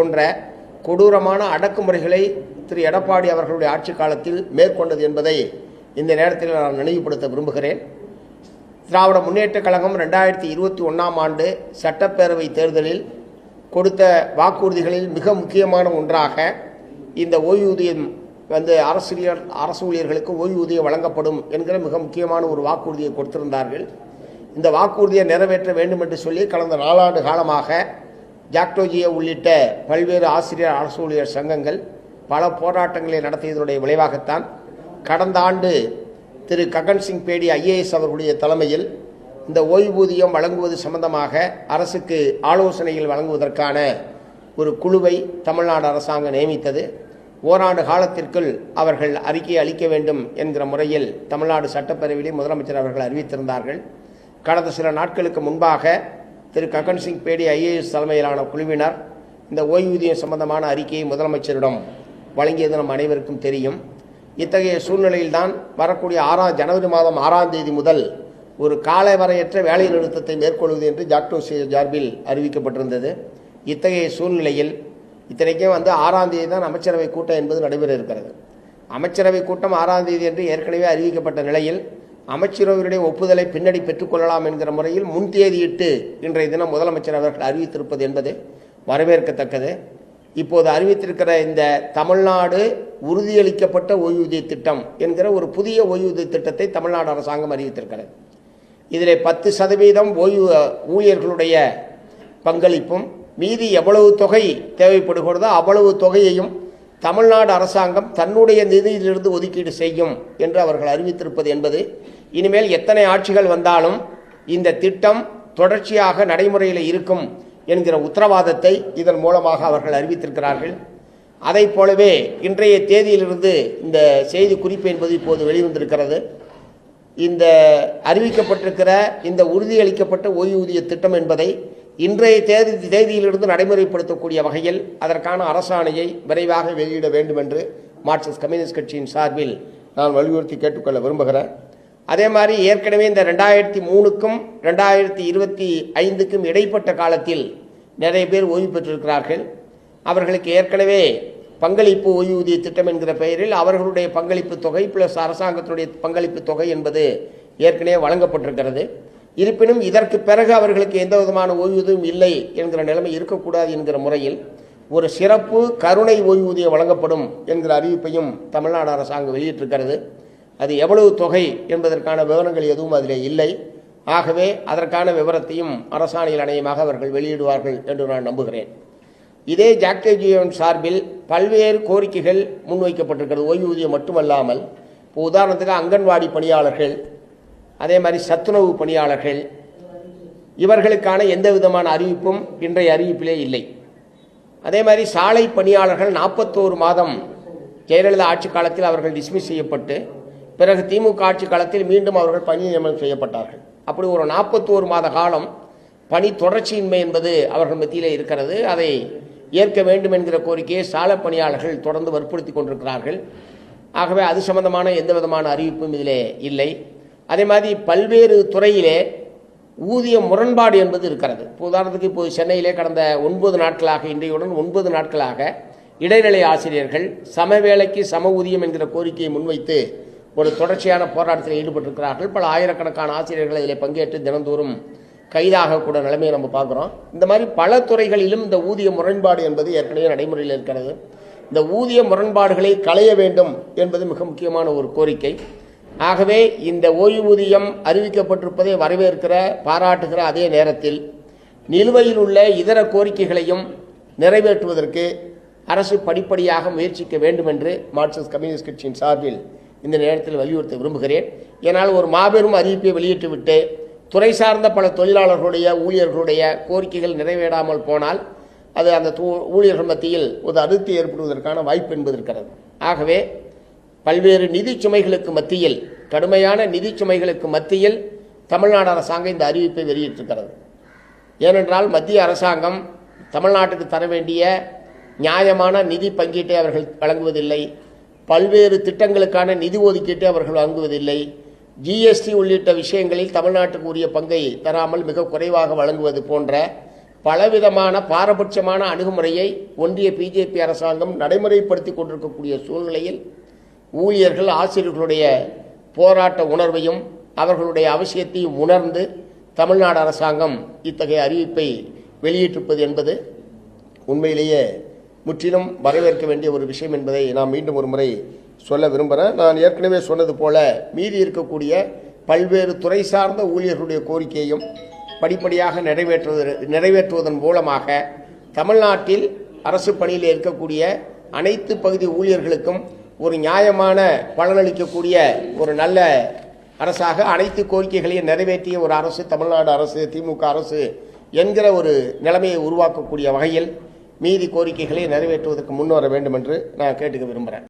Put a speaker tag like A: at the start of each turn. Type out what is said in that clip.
A: போன்ற கொடூரமான அடக்குமுறைகளை திரு எடப்பாடி அவர்களுடைய ஆட்சி காலத்தில் மேற்கொண்டது என்பதை இந்த நேரத்தில் நான் நினைவுபடுத்த விரும்புகிறேன். திராவிட முன்னேற்றக் கழகம் ரெண்டாயிரத்தி இருபத்தி ஒன்றாம் ஆண்டு சட்டப்பேரவை தேர்தலில் கொடுத்த வாக்குறுதிகளில் மிக முக்கியமான ஒன்றாக இந்த ஓய்வூதியம் வந்து அரசியர் அரசு ஊழியர்களுக்கு ஓய்வூதியம் வழங்கப்படும் என்கிற மிக முக்கியமான ஒரு வாக்குறுதியை கொடுத்திருந்தார்கள். இந்த வாக்குறுதியை நிறைவேற்ற வேண்டும் என்று சொல்லி கடந்த நாலாண்டு காலமாக ஜாக்டோஜியை உள்ளிட்ட பல்வேறு ஆசிரியர் அரசு ஊழியர் சங்கங்கள் பல போராட்டங்களை நடத்தியதனுடைய விளைவாகத்தான் கடந்த ஆண்டு திரு ககன் சிங் பேடி ஐஏஎஸ் அவர்களுடைய தலைமையில் இந்த ஓய்வூதியம் வழங்குவது சம்பந்தமாக அரசுக்கு ஆலோசனைகள் வழங்குவதற்கான ஒரு குழுவை தமிழ்நாடு அரசாங்கம் நியமித்தது. ஓராண்டு காலத்திற்குள் அவர்கள் அறிக்கை அளிக்க வேண்டும் என்கிற முறையில் தமிழ்நாடு சட்டப்பேரவையிலே முதலமைச்சர் அவர்கள் அறிவித்திருந்தார்கள். கடந்த சில நாட்களுக்கு முன்பாக திரு ககன் சிங் பேடி ஐஏஎஸ் தலைமையிலான குழுவினர் இந்த ஓய்வூதியம் சம்பந்தமான அறிக்கையை முதலமைச்சரிடம் வழங்கியது நம் அனைவருக்கும் தெரியும். இத்தகைய சூழ்நிலையில்தான் வரக்கூடிய ஆறாம் ஜனவரி மாதம் ஆறாம் தேதி முதல் ஒரு காலை வரையற்ற வேலை நிறுத்தத்தை மேற்கொள்வது என்று ஜாக்டோசி ஜார்பில் அறிவிக்கப்பட்டிருந்தது. இத்தகைய சூழ்நிலையில் இத்தனைக்கும் வந்து ஆறாம் தேதி தான் அமைச்சரவை கூட்டம் என்பது நடைபெற இருக்கிறது. அமைச்சரவை கூட்டம் ஆறாம் தேதி என்று ஏற்கனவே அறிவிக்கப்பட்ட நிலையில் அமைச்சரவருடைய ஒப்புதலை பின்னணி பெற்றுக்கொள்ளலாம் என்கிற முறையில் முன்தேதியிட்டு இன்றைய தினம் முதலமைச்சர் அவர்கள் அறிவித்திருப்பது என்பது வரவேற்கத்தக்கது. இப்போது அறிவித்திருக்கிற இந்த தமிழ்நாடு உறுதியளிக்கப்பட்ட ஓய்வூதிய திட்டம் என்கிற ஒரு புதிய ஓய்வூதிய திட்டத்தை தமிழ்நாடு அரசாங்கம் அறிவித்திருக்கிறது. இதில் பத்து சதவீதம் ஓய்வு ஊழியர்களுடைய பங்களிப்பும் மீதி எவ்வளவு தொகை தேவைப்படுகிறதோ அவ்வளவு தொகையையும் தமிழ்நாடு அரசாங்கம் தன்னுடைய நிதியிலிருந்து ஒதுக்கீடு செய்யும் என்று அவர்கள் அறிவித்திருப்பது என்பது இனிமேல் எத்தனை ஆட்சிகள் வந்தாலும் இந்த திட்டம் தொடர்ச்சியாக நடைமுறையில் இருக்கும் என்கிற உத்தரவாதத்தை இதன் மூலமாக அவர்கள் அறிவித்திருக்கிறார்கள். அதை போலவே இன்றைய தேதியிலிருந்து இந்த செய்தி குறிப்பு என்பது இப்போது வெளிவந்திருக்கிறது. இந்த அறிவிக்கப்பட்டிருக்கிற இந்த உறுதியளிக்கப்பட்ட ஓய்வூதிய திட்டம் என்பதை இன்றைய தேதி தேதியிலிருந்து நடைமுறைப்படுத்தக்கூடிய வகையில் அதற்கான அரசாணையை விரைவாக வெளியிட வேண்டும் என்று மார்க்சிஸ்ட் கம்யூனிஸ்ட் கட்சியின் சார்பில் நான் வலியுறுத்தி கேட்டுக்கொள்ள விரும்புகிறேன். அதே மாதிரி ஏற்கனவே இந்த ரெண்டாயிரத்தி மூணுக்கும் ரெண்டாயிரத்தி இருபத்தி ஐந்துக்கும் இடைப்பட்ட காலத்தில் நிறைய பேர் ஓய்வு பெற்றிருக்கிறார்கள். அவர்களுக்கு ஏற்கனவே பங்களிப்பு ஓய்வூதிய திட்டம் என்கிற பெயரில் அவர்களுடைய பங்களிப்பு தொகை பிளஸ் அரசாங்கத்தினுடைய பங்களிப்பு தொகை என்பது ஏற்கனவே வழங்கப்பட்டிருக்கிறது. இருப்பினும் இதற்கு பிறகு அவர்களுக்கு எந்த விதமான ஓய்வூதியம் இல்லை என்கிற நிலைமை இருக்கக்கூடாது என்கிற முறையில் ஒரு சிறப்பு கருணை ஓய்வூதியம் வழங்கப்படும் என்கிற அறிவிப்பையும் தமிழ்நாடு அரசாங்கம் வெளியிட்டிருக்கிறது. அது எவ்வளவு தொகை என்பதற்கான விவரங்கள் எதுவும் அதில் இல்லை. ஆகவே அதற்கான விவரத்தையும் அரசாணையில் அணையமாக அவர்கள் வெளியிடுவார்கள் என்று நான் நம்புகிறேன். இதே ஜாக்டேஜியோன் சார்பில் பல்வேறு கோரிக்கைகள் முன்வைக்கப்பட்டிருக்கிறது. ஓய்வூதியம் மட்டுமல்லாமல் இப்போ உதாரணத்துக்கு அங்கன்வாடி பணியாளர்கள் அதே மாதிரி சத்துணவு பணியாளர்கள் இவர்களுக்கான எந்த விதமான அறிவிப்பும் இன்றைய அறிவிப்பிலே இல்லை. அதே மாதிரி சாலை பணியாளர்கள் நாற்பத்தோரு மாதம் ஜெயலலிதா ஆட்சி காலத்தில் அவர்கள் டிஸ்மிஸ் செய்யப்பட்டு பிறகு திமுக ஆட்சி காலத்தில் மீண்டும் அவர்கள் பணி நியமனம் செய்யப்பட்டார்கள். அப்படி ஒரு நாற்பத்தோரு மாத காலம் பணி தொடர்ச்சியின்மை என்பது அவர்கள் மத்தியில் இருக்கிறது. அதை ஏற்க வேண்டும் என்கிற கோரிக்கையை சாலை பணியாளர்கள் தொடர்ந்து வற்புறுத்தி கொண்டிருக்கிறார்கள். ஆகவே அது சம்பந்தமான எந்த விதமான அறிவிப்பும் இதிலே இல்லை. அதே மாதிரி பல்வேறு துறையிலே ஊதிய முரண்பாடு என்பது இருக்கிறது. இப்போ உதாரணத்துக்கு இப்போது சென்னையிலே கடந்த ஒன்பது நாட்களாக இன்றையுடன் ஒன்பது நாட்களாக இடைநிலை ஆசிரியர்கள் சம வேலைக்கு சம ஊதியம் என்கிற கோரிக்கையை முன்வைத்து ஒரு தொடர்ச்சியான போராட்டத்தில் ஈடுபட்டிருக்கிறார்கள். பல ஆயிரக்கணக்கான ஆசிரியர்கள் இதில் பங்கேற்று தினந்தோறும் கைதாகக்கூட நிலைமையை நம்ம பார்க்குறோம். இந்த மாதிரி பல துறைகளிலும் இந்த ஊதிய முரண்பாடு என்பது ஏற்கனவே நடைமுறையில் இருக்கிறது. இந்த ஊதிய முரண்பாடுகளை களைய வேண்டும் என்பது மிக முக்கியமான ஒரு கோரிக்கை. ஆகவே இந்த ஓய்வூதியம் அறிவிக்கப்பட்டிருப்பதை வரவேற்கிற பாராட்டுகிற அதே நேரத்தில் நிலுவையில் உள்ள இதர கோரிக்கைகளையும் நிறைவேற்றுவதற்கு அரசு படிப்படியாக முயற்சிக்க வேண்டும் என்று மார்க்சிஸ்ட் கம்யூனிஸ்ட் கட்சியின் சார்பில் இந்த நேரத்தில் வலியுறுத்த விரும்புகிறேன். ஏனால் ஒரு மாபெரும் அறிவிப்பை வெளியிட்டுவிட்டு துறை சார்ந்த பல தொழிலாளர்களுடைய ஊழியர்களுடைய கோரிக்கைகள் நிறைவேறாமல் போனால் அது அந்த தூ- ஊழியர்கள் மத்தியில் ஒரு அதிருப்தி ஏற்படுவதற்கான வாய்ப்பு என்பது இருக்கிறது. ஆகவே பல்வேறு நிதி சுமைகளுக்கு மத்தியில் கடுமையான நிதி சுமைகளுக்கு மத்தியில் தமிழ்நாடு அரசாங்கம் இந்த அறிவிப்பை வெளியிட்டிருக்கிறது. ஏனென்றால் மத்திய அரசாங்கம் தமிழ்நாட்டுக்கு தர வேண்டிய நியாயமான நிதி பங்கீட்டை அவர்கள் வழங்குவதில்லை. பல்வேறு திட்டங்களுக்கான நிதி ஒதுக்கீட்டை அவர்கள் வழங்குவதில்லை. ஜிஎஸ்டி உள்ளிட்ட விஷயங்களில் தமிழ்நாட்டுக்கு உரிய பங்கை தராமல் மிக குறைவாக வழங்குவது போன்ற பலவிதமான பாரபட்சமான அணுகுமுறையை ஒன்றிய பிஜேபி அரசாங்கம் நடைமுறைப்படுத்தி கொண்டிருக்கக்கூடிய சூழ்நிலையில் ஊழியர்கள் ஆசிரியர்களுடைய போராட்ட உணர்வையும் அவர்களுடைய அவசியத்தையும் உணர்ந்து தமிழ்நாடு அரசாங்கம் இத்தகைய அறிவிப்பை வெளியிட்டிருப்பது என்பது உண்மையிலேயே முற்றிலும் வரவேற்க வேண்டிய ஒரு விஷயம் என்பதை நான் மீண்டும் ஒரு முறை சொல்ல விரும்புகிறேன். நான் ஏற்கனவே சொன்னது போல மீதி இருக்கக்கூடிய பல்வேறு துறை சார்ந்த ஊழியர்களுடைய கோரிக்கையையும் படிப்படியாக நிறைவேற்றுவது நிறைவேற்றுவதன் மூலமாக தமிழ்நாட்டில் அரசு பணியில் இருக்கக்கூடிய அனைத்து பகுதி ஊழியர்களுக்கும் ஒரு நியாயமான பலனளிக்கக்கூடிய ஒரு நல்ல அரசாக அனைத்து கோரிக்கைகளையும் நிறைவேற்றிய ஒரு அரசு தமிழ்நாடு அரசு திமுக அரசு என்கிற ஒரு நிலைமையை உருவாக்கக்கூடிய வகையில் மீதி கோரிக்கைகளை நிறைவேற்றுவதற்கு முன்வர வேண்டும் என்று நான் கேட்டுக்க விரும்புகிறேன்